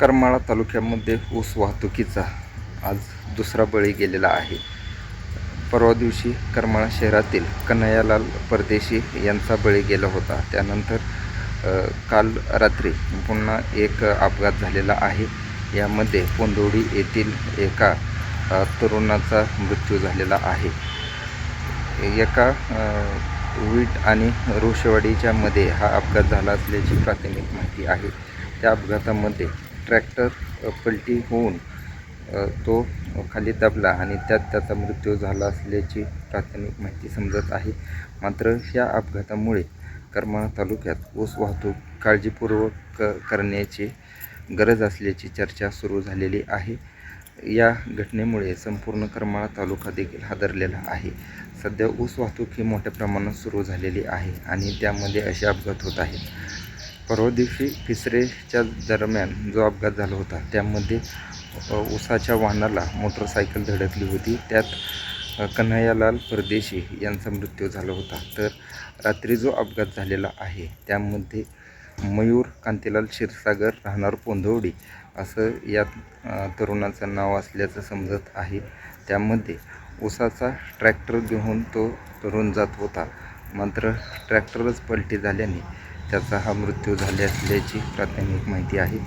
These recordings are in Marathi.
करमाळा तालुक्यामध्ये ऊस वाहतुकीचा आज दुसरा बळी गेलेला आहे. परवा दिवशी करमाळा शहरातील कन्हैयालाल परदेशी यांचा बळी गेला होता. त्यानंतर काल रात्री पुन्हा एक अपघात झालेला आहे. यामध्ये पोंदोडी येथील एका तरुणाचा मृत्यू झालेला आहे. एका वीट आणि रोषवाडीच्या मध्ये हा अपघात झाला असल्याची प्राथमिक माहिती आहे. त्या अपघातामध्ये ट्रॅक्टर पलटी होऊन तो खाली दबला आणि त्यात त्याचा मृत्यू झाला असल्याची प्राथमिक माहिती समजत आहे. मात्र ह्या अपघातामुळे करमाळा तालुक्यात ऊस वाहतूक काळजीपूर्वक क करण्याची गरज असल्याची चर्चा सुरू झालेली आहे. या घटनेमुळे संपूर्ण करमाळा तालुका देखील हादरलेला आहे. सध्या ऊस वाहतूक ही मोठ्या प्रमाणात सुरू झालेली आहे आणि त्यामध्ये असे अपघात होत आहेत. परवा दिवशी तिसरेच्या दरम्यान जो अपघात झाला होता त्यामध्ये उसाच्या वाहनाला मोटरसायकल धडकली होती. त्यात कन्हैयालाल परदेशी यांचा मृत्यू झाला होता. तर रात्री जो अपघात झालेला आहे त्यामध्ये मयूर कांतीलाल क्षीरसागर राहणार पोंधवडी असं या तरुणाचं नाव असल्याचं समजत आहे. त्यामध्ये ऊसाचा ट्रॅक्टर घेऊन तो तरुण जात होता. मात्र ट्रॅक्टरच पलटी झाल्याने त्याचा हा मृत्यू झाले असल्याची प्राथमिक माहिती आहे.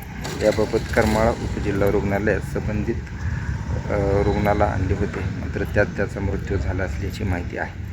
याबाबत करमाळा उपजिल्हा रुग्णालयात संबंधित रुग्णाला आणले होते. मात्र त्यात त्याचा मृत्यू झाला असल्याची माहिती आहे.